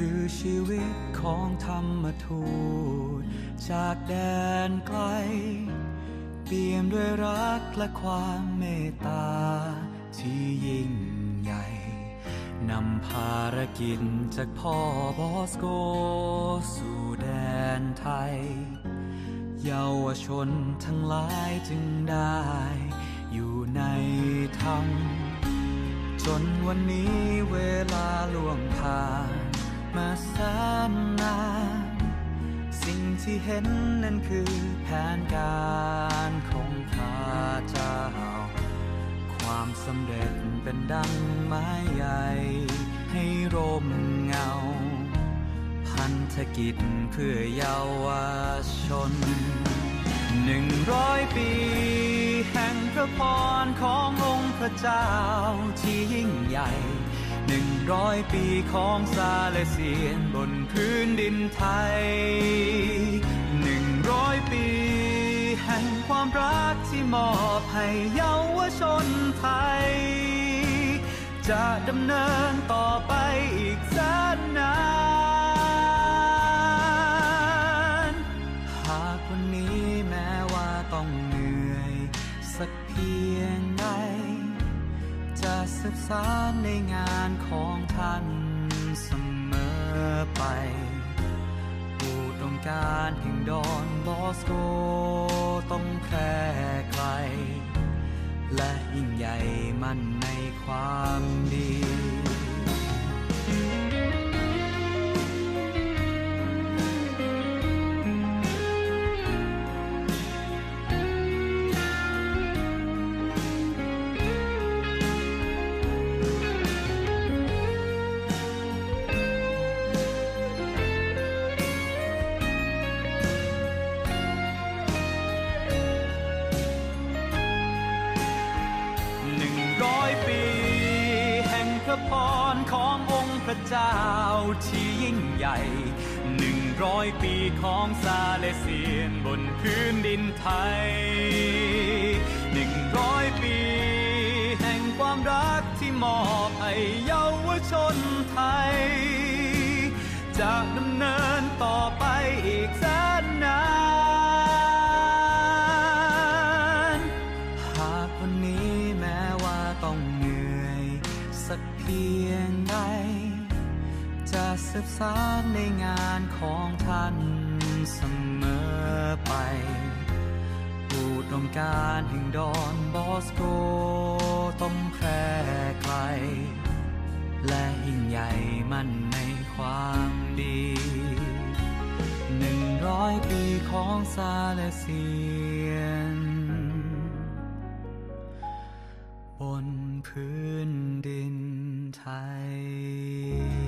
คือชีวิตของธรรมทูต จากแดนไกล เปี่ยมด้วยรักและความเมตตา ที่ยิ่งใหญ่ นำภารกิจจากพ่อบอสโก สู่แดนไทย เยาวชนทั้งหลายจึงได้ อยู่ในธรรม จนวันนี้เวลาล่วงผ่าน มาแสนนานสิ่งที่เห็นนั้นคือแผนการของพระเจ้า ความสำเร็จเป็นดังไม้ใหญ่ ให้ร่มเงา พันธกิจเพื่อเยาวชนหนึ่งร้อยปี แห่งพระพรขององค์พระเจ้าที่ยิ่งใหญ่ หนึ่งร้อยปีของซาเลเซียนบนพื้นดินไทยหนึ่งร้อยปี แห่งความรักที่มอบให้เยาวชนไทย จะดำเนินต่อไปอีกแสนนานหากวันนี้แม้ว่าต้องเหนื่อย สักเพียงใดจะสืบสานในงาน ดอนบอสโกต้องแพร่ไกล และยิ่งใหญ่มั่นในความดี พรขององค์พระเจ้าที่ยิ่งใหญ่หนึ่งร้อยปีของซาเลเซียนบนพื้นดินไทยหนึ่งร้อยปี แห่งความรักที่มอบให้เยาวชนไทยจะดำเนิน พียงใด จะสืบสานในงานของท่านเสมอไปผู้ต้องการแห่งดอนบอสโกต้องแพร่ไกล และยิ่งใหญ่มั่นในความดีหนึ่งร้อยปีของซาเลเซียน บนพื้นดินไทย